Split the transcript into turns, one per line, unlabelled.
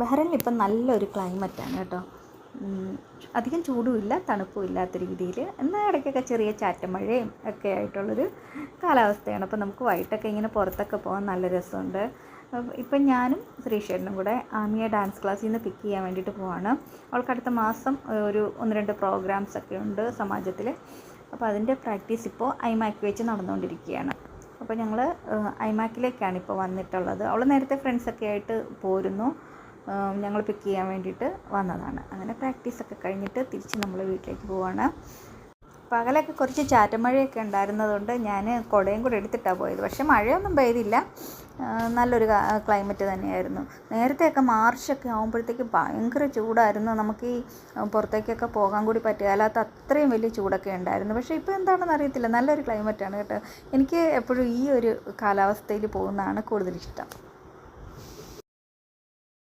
ബഹ്റൈനിൽ ഇപ്പം നല്ലൊരു ക്ലൈമറ്റാണ് കേട്ടോ. അധികം ചൂടുമില്ല തണുപ്പും ഇല്ലാത്ത രീതിയിൽ. എന്നാൽ ഇടയ്ക്കൊക്കെ ചെറിയ ചാറ്റമഴയും ഒക്കെ ആയിട്ടുള്ളൊരു കാലാവസ്ഥയാണ്. അപ്പോൾ നമുക്ക് വൈകിട്ടൊക്കെ ഇങ്ങനെ പുറത്തൊക്കെ പോകാൻ നല്ല രസമുണ്ട്. ഇപ്പം ഞാനും ശ്രീശേഖരനും കൂടെ ആമിയ ഡാൻസ് ക്ലാസ്സിൽ നിന്ന് പിക്ക് ചെയ്യാൻ വേണ്ടിയിട്ട് പോവാണ്. അവൾക്ക് അടുത്ത മാസം ഒരു ഒന്ന് രണ്ട് പ്രോഗ്രാംസ് ഒക്കെ ഉണ്ട് സമാജത്തിൽ. അപ്പോൾ അതിന്റെ പ്രാക്ടീസ് ഇപ്പോൾ ഐമാക്ക് വെച്ച് നടന്നുകൊണ്ടിരിക്കുകയാണ്. അപ്പോൾ ഞങ്ങൾ ഐമാക്കിലേക്കാണ് ഇപ്പോൾ വന്നിട്ടുള്ളത്. അവൾ നേരത്തെ ഫ്രണ്ട്സൊക്കെ ആയിട്ട് പോരുന്നു. ഞങ്ങൾ പിക്ക് ചെയ്യാൻ വേണ്ടിയിട്ട് വന്നതാണ്. അങ്ങനെ പ്രാക്ടീസൊക്കെ കഴിഞ്ഞിട്ട് തിരിച്ച് നമ്മൾ വീട്ടിലേക്ക് പോവാണ്. പകലൊക്കെ കുറച്ച് ചാറ്റമഴയൊക്കെ ഉണ്ടായിരുന്നതുകൊണ്ട് ഞാൻ കുടയും കൂടെ എടുത്തിട്ടാണ് പോയത്. പക്ഷേ മഴയൊന്നും പെയ്തില്ല. നല്ലൊരു ക്ലൈമറ്റ് തന്നെയായിരുന്നു. നേരത്തെയൊക്കെ മാർച്ചൊക്കെ ആകുമ്പോഴത്തേക്ക് ഭയങ്കര ചൂടായിരുന്നു. നമുക്ക് ഈ പുറത്തേക്കൊക്കെ പോകാൻ കൂടി പറ്റുകയല്ലാത്ത അത്രയും വലിയ ചൂടൊക്കെ ഉണ്ടായിരുന്നു. പക്ഷേ ഇപ്പോൾ എന്താണെന്ന് അറിയത്തില്ല. നല്ലൊരു ക്ലൈമറ്റാണ് കേട്ടോ. എനിക്ക് എപ്പോഴും ഈ ഒരു കാലാവസ്ഥയിൽ പോകുന്നതാണ് കൂടുതൽ ഇഷ്ടം